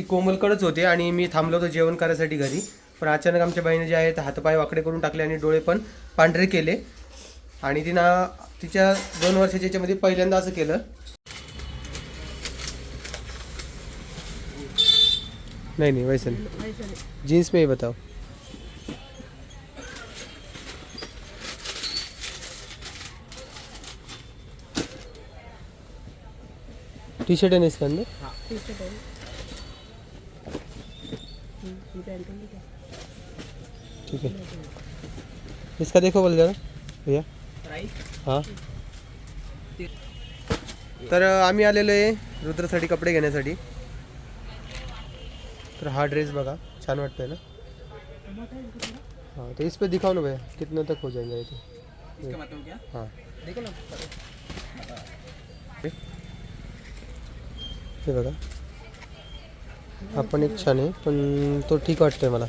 ती कोमलकडच होते आणि मी थांबलो होतो जेवण करायसाठी घरी. पण अचानक आमच्या बाईने जे आहे ते हातपाय वाकडे करून टाकले आणि डोळे पण पांढरे केले. आणि तिनं तिच्या दोन वर्षाच्या याच्यामध्ये पहिल्यांदा असं केलं. नहीं नहीं वैसे नहीं जीन्स में ही बताओ. टी शर्ट है ना इसके अंदर? ठीक है। इसका देखो बोल जरा भैया। हाँ। तर आम्ही आलेलो आहे रुद्रसाठी कपडे घेण्यासाठी. तर हा ड्रेस बघा छान वाटतोय ना? हाँ तो इस पे दिखाओ ना भैया कितने तक हो जाएगा ये तो? हाँ। हे बघा। हा पण एक छान आहे पण तो ठीक वाटतोय मला.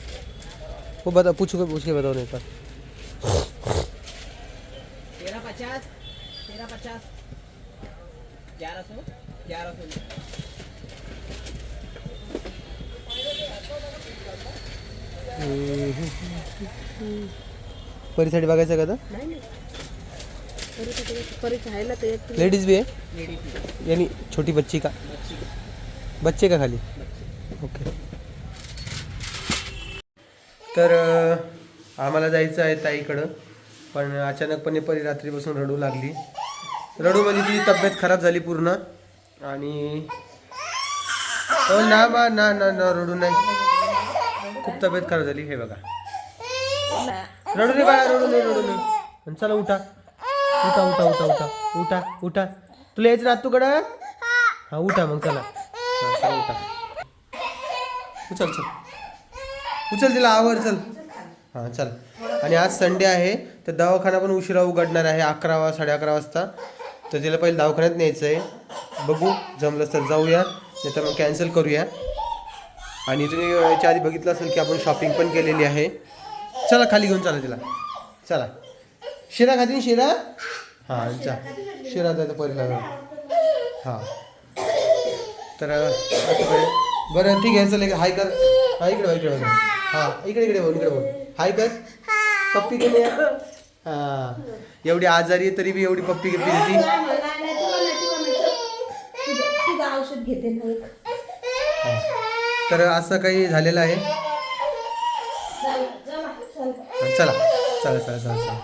हो बता पूछ पूछ के बताओ नाही का? तेरह पचास तेरह पचास. ग्यारह सौ ग्यारह सौ. परीसाठी बघायचं का आता? नाही नाही. परीक्षा आहे ना ते एक. लेडीज भी है लेडीज यानी छोटी बच्ची का? बच्चे का खाली? ओके. तर आम्हाला जायचं आहे ताईकडं पण अचानकपणे परी रात्रीपासून रडू लागली. रडू म्हणजे तिची तब्येत खराब झाली पूर्ण. आणि हो ना बा ना ना ना रडू नाही. खूप तब्येत खराब झाली हे बघा. रडू रे बाळा रडू नाही रडू नाही. चला उठा. उठा उठा उठा उठा. उठा उठा. तुला यायचं ना तुकडं हा उठा मग चला. चला उठा. उचल चल. उचल तिला आवर चल. हां चल. आणि आज संडे आहे तर दवाखाना पण उशिरा उघडणार आहे अकरा वा साडे अकरा वाजता. तर तिला पहिले दवाखान्यात न्यायचं आहे बघू जमलंच तर जाऊया नाही तर मग कॅन्सल करूया. आणि तुम्ही याच्या आधी बघितलं असेल की आपण शॉपिंग पण केलेली आहे. चला खाली घेऊन चला तिला. चला. शिरा खाती शिरा? हां चा शिरा जायचं पहिला हां. तर बरं ठीक आहे चल हाय कर. हा इकडे बघ, इकडे बघ. हा इकडे इकडे बोल इकडे बोल हाय कर. पप्पी केली हा. एवढी आजारी आहे तरी बी एवढी पप्पी गिप्पी देती. औषध घेते ना एक. हा. तर असं काही झालेलं आहे? चला चला. चला. चला चला.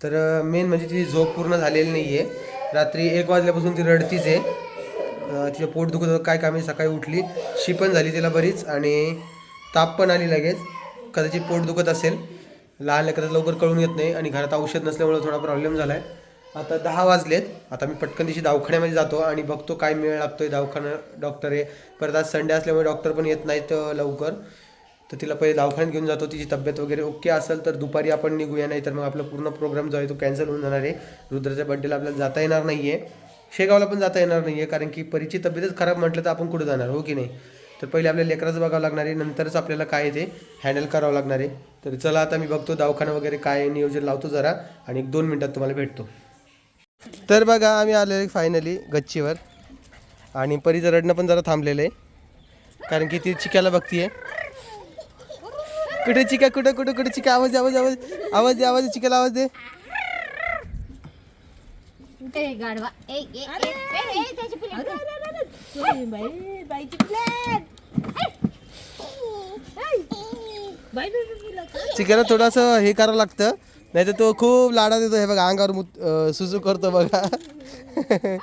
तर मेन म्हणजे तिची झोप पूर्ण झालेली नाही आहे रात्री एक वाजल्यापासून ती रडतीच आहे. तिचं पोट दुखत होतं काय कामी सकाळी उठली शी पण झाली तिला बरीच आणि ताप पण आली लगेच. कदाचित पोट दुखत असेल. लहान लेकरात लवकर कळून येत नाही आणि घरात औषध नसल्यामुळे थोडा प्रॉब्लेम झाला आहे आता दहा वाजलेत. आता मी पटकन तिशी दवाखान्यामध्ये जातो आणि बघतो काय मेळ लागतोय दवाखाना डॉक्टर आहे. परत आज संडे असल्यामुळे डॉक्टर पण येत नाहीत लवकर. तर तिला पहिले दवाखान्यात घेऊन जातो. तिची तब्येत वगैरे ओके असेल तर दुपारी आपण निघूया नाही तर मग आपला पूर्ण प्रोग्राम जो आहे तो कॅन्सल होऊन जाणार आहे. रुद्राच्या बड्डेला आपल्याला जाता येणार नाही आहे शेगावला पण जाता येणार नाही आहे कारण की परीची तब्येतच खराब म्हटलं तर आपण कुठं जाणार हो की नाही? तर पहिले आपल्या लेकराचं बघावं लागणार आहे नंतरच आपल्याला काय आहे ते हँडल करावं लागणार आहे. तर चला आता मी बघतो दवाखाना वगैरे काय नियोजन लावतो जरा आणि एक दोन मिनटात तुम्हाला भेटतो. तर बघा आम्ही आलेले फायनली गच्चीवर. आणि परीचं रडणं पण जरा थांबलेलं आहे. कारण की ती चिक्याला आहे कुठे चिका कुठं कुठं कुठे चिका? आवाज आवाज आवाज आवाज दे आवाज चिकाला आवाज दे. चिकाला थोडंसं हे करावं लागतं. नाही तर तो खूप लाडा देतो. हे बघा अंगावर सुसू करतो बघा.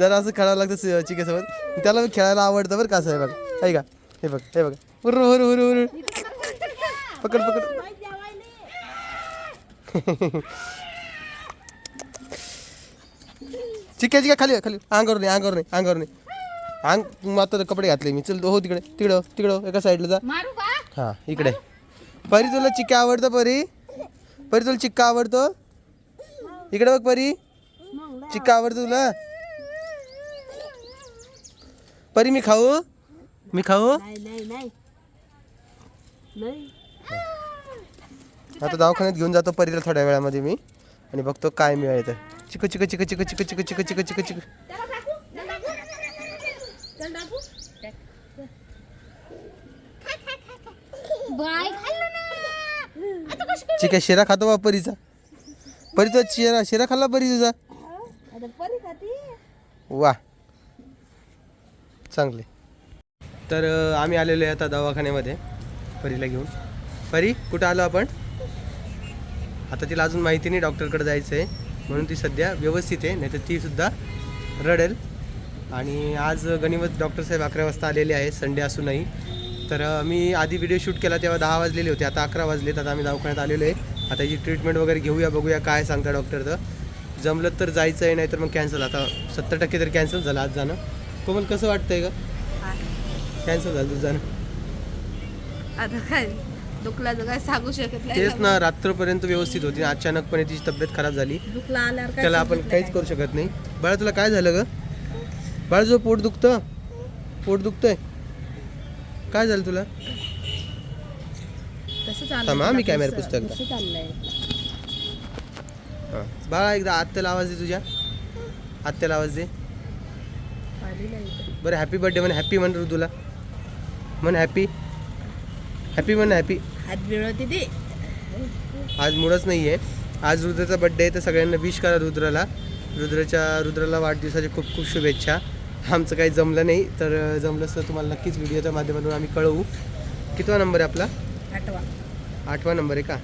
जरा असं खेळावं लागतं चिकेसोबत. त्याला खेळायला आवडतं बरं का असं हे बघा हे का हे बघ. हे बघा हुर हुर हुर हुर पकड पकड. चिक्या चिक्या खाली खाली. अंगावर नाही अंगावर नाही अंगावर नाही. अंग मात्र कपडे घातले मी. चल हो तिकडे तिकडं तिकडं एका साईडला जा. हां इकडे. परी तुला चिक्का आवडतं परी? परी तुला चिक्का आवडतो? इकडे बघ परी. चिक्का आवडतो तुला? परी मी खाऊ? मी खाऊ? नाही. आता दवाखान्यात घेऊन जातो परीला थोड्या वेळामध्ये मी. आणि बघतो काय मिळालं चिक चिक चिक चिक चिक चिक चिक चिक चिक चिक. चिक शिरा खातो बा परीचा. परी तो शिरा शिरा खाल्ला परी तुझा? वा. चांगले. तर आम्ही आलेलो आहे आता दवाखान्यामध्ये परीला घेऊन. परी कुठं आलो आपण? आता तिला अजून माहिती नाही डॉक्टरकडे जायचं आहे म्हणून ती सध्या व्यवस्थित आहे नाही तर ती सुद्धा रडेल. आणि आज गणिमत डॉक्टर साहेब अकरा वाजता आलेले आहे संडे असूनही. तर मी आधी व्हिडिओ शूट केला तेव्हा दहा वाजलेले होते आता अकरा वाजलेत आता आम्ही दवाखान्यात आलेलो आहे. आता याची ट्रीटमेंट वगैरे घेऊया बघूया काय सांगता डॉक्टर तर. जमलं तर जायचं आहे नाही तर मग कॅन्सल. आता सत्तर टक्के तर कॅन्सल झालं आज जाणं. कोमल कसं वाटतंय का कॅन्सल झालं तुझं जाणं. आता काय? दुखला तर काय सांगू शकत नाही तेच ना रात्रपर्यंत व्यवस्थित होती. अचानकपणे तिची तब्येत खराब झाली. दुखला आल्यावर काय त्याला आपण काहीच नाही. करू शकत नाही. बाळा तुला काय झालं ग? बाळा तुझं पोट दुखतं? पोट दुखतंय? काय झालं तुला? कसं चाललंय थांब हा, मी तुला? कॅमेरा कसं- पुस्तक कसं चाललंय. हां. बाळा एकदा आत्याला आवाज दे तुझ्या. आत्याला आवाज दे. नाही इथं. बरं हॅपी बर्थडे म्हण हॅपी म्हण तुला म्हण हॅपी हॅपी म्हण हॅपी हात मिळवते ते. आज मुळच नाही आहे आज रुद्राचा बड्डे आहे तर सगळ्यांना विश करा रुद्राला. रुद्राच्या रुद्राला वाढदिवसाच्या खूप खूप शुभेच्छा. आमचं काही जमलं नाही तर अं, जमलंच तर तुम्हाला नक्कीच व्हिडिओच्या माध्यमातून आम्ही कळवू. कितवा नंबर आहे आपला? आठवा. आठवा नंबर आहे का?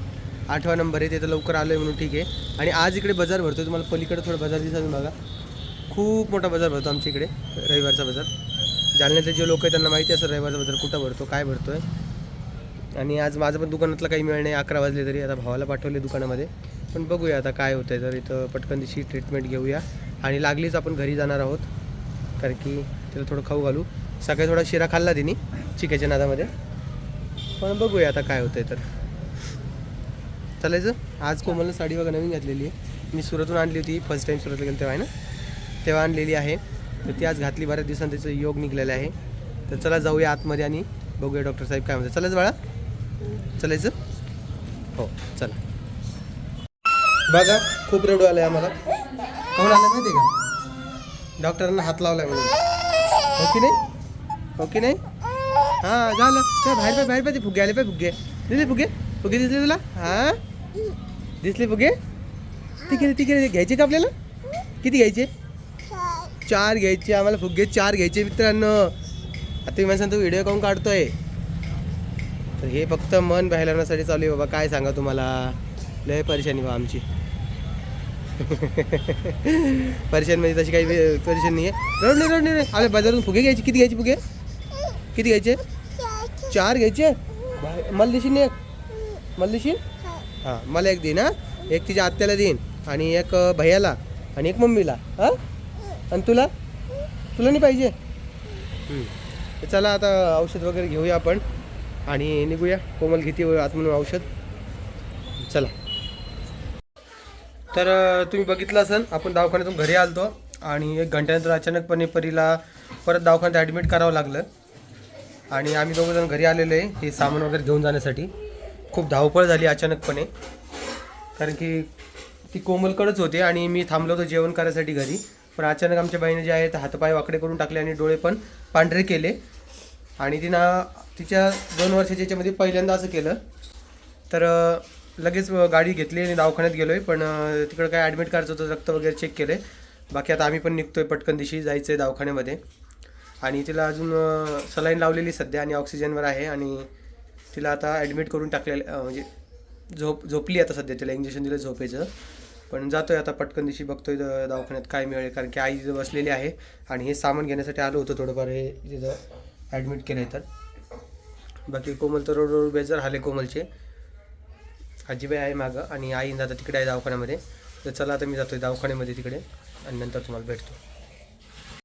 आठवा नंबर आहे ते तर लवकर आलो आहे म्हणून ठीक आहे. आणि आज इकडे बाजार भरतो तुम्हाला पलीकडे थोडं बाजार दिसत बघा. खूप मोठा बाजार भरतो आमच्या इकडे रविवारचा बाजार. जालन्यातले जे लोक आहेत त्यांना माहिती असं रविवारचा बाजार कुठं भरतो काय भरतो आहे आणि आज माझं पण दुकानातलं काही मिळ नाही अकरा वाजले तरी आता भावाला पाठवले दुकानामध्ये. पण बघूया आता काय होतं आहे तर इथं पटकन तिची ट्रीटमेंट घेऊया. आणि लागलीच आपण घरी जाणार आहोत. कारण की तिला थोडं खाऊ घालू. सकाळी थोडा शिरा खाल्ला तिने चिक्याच्या नादामध्ये. पण बघूया आता काय होतं आहे तर. चालायचं? आज कोमलनं साडी वगैरे नवीन घातलेली आहे. मी सुरतून आणली होती. फर्स्ट टाईम सुरतला गेलो तेव्हा आहे ना? तेव्हा आणलेली आहे. तर ती आज घातली बऱ्याच दिवसांनी त्याचं योग निघलेलं आहे. तर चला जाऊया आतमध्ये आणि बघूया डॉक्टर साहेब काय म्हणतात. चालायचं बाळा. चलायचं? हो चला. बघा खूप रडू आलं आहे आम्हाला. कोण आलं माहिती आहे का? डॉक्टरांना हात लावलाय म्हणून. हो की नाही? हो की नाही? हां झालं. चल बाहेर पाय बाहेर पाय ते फुगे आले पाय फुगे. दिसले फुगे? फुगे दिसले तुला? हां? दिसले फुगे? ठीक आहे ठीक आहे घ्यायचे का आपल्याला? किती घ्यायचे? चार घ्यायचे आम्हाला फुगे चार घ्यायचे मित्रांनो. आता मी मला सांगतो व्हिडिओ काऊन काढतोय. तर हे फक्त मन बहलवण्यासाठी चालू आहे बाबा. काय सांगा तुम्हाला? लय परेशानी बा आमची. परेशान म्हणजे तशी काही वे- परेशान नाही आहे रड नाही रड नाही बाजारातून फुगे घ्यायचे? किती घ्यायचे फुगे? किती घ्यायचे? चार घ्यायचे? बाय- मला देशील एक? मला देशील? हां मला एक देईन हां. एक तिच्या आत्याला देईन आणि एक भैयाला आणि एक मम्मीला हां? आणि तुला? तुला नाही पाहिजे? चला आता औषध वगैरे घेऊया आपण. आणि निघूया. कोमल घेते आतमधून औषध. चला. तर तुम्ही बघितलं असेल आपण दवाखान्यातून घरी आलतो आणि एक घंट्यानंतर अचानकपणे परीला परत दवाखान्यात ॲडमिट करावं लागलं. आणि आम्ही दोघं जण घरी आलेलो आहे हे सामान वगैरे घेऊन जाण्यासाठी. खूप धावपळ झाली अचानकपणे. कारण की ती कोमलकडंच होते आणि मी थांबलो होतो जेवण करायसाठी घरी. पण अचानक आमच्या बाईने जे आहेत हातपाय वाकडे करून टाकले आणि डोळे पण पांढरे केले. आणि तिनं तिच्या दोन वर्षाच्या याच्यामध्ये पहिल्यांदा असं केलं. तर लगेच गाडी घेतली आणि दवाखान्यात गेलो आहे पण तिकडं काय ॲडमिट करायचं होतं रक्त वगैरे चेक केलं आहे बाकी आता आम्ही पण निघतो आहे पटकन दिवशी जायचं आहे दवाखान्यामध्ये. आणि तिला अजून सलाईन लावलेली सध्या आणि ऑक्सिजनवर आहे. आणि तिला आता ॲडमिट करून टाकलेलं म्हणजे झोप झोपली आता सध्या तिला इंजेक्शन दिलं झोपेचं. पण जातोय आता पटकन दिवशी बघतोय दवाखान्यात काय मिळेल. कारण की आई बसलेली आहे. आणि हे सामान घेण्यासाठी आलो होतो थोडंफार. हे तिथं ॲडमिट केलं आहे तर. बाकी कोमल तर रोड बेजार आले कोमलचे. आजीबाई आहे मागं आणि आई दादा तिकडे आहे दवाखान्यामध्ये. तर चला आता मी जातोय दवाखान्यामध्ये तिकडे आणि नंतर तुम्हाला भेटतो.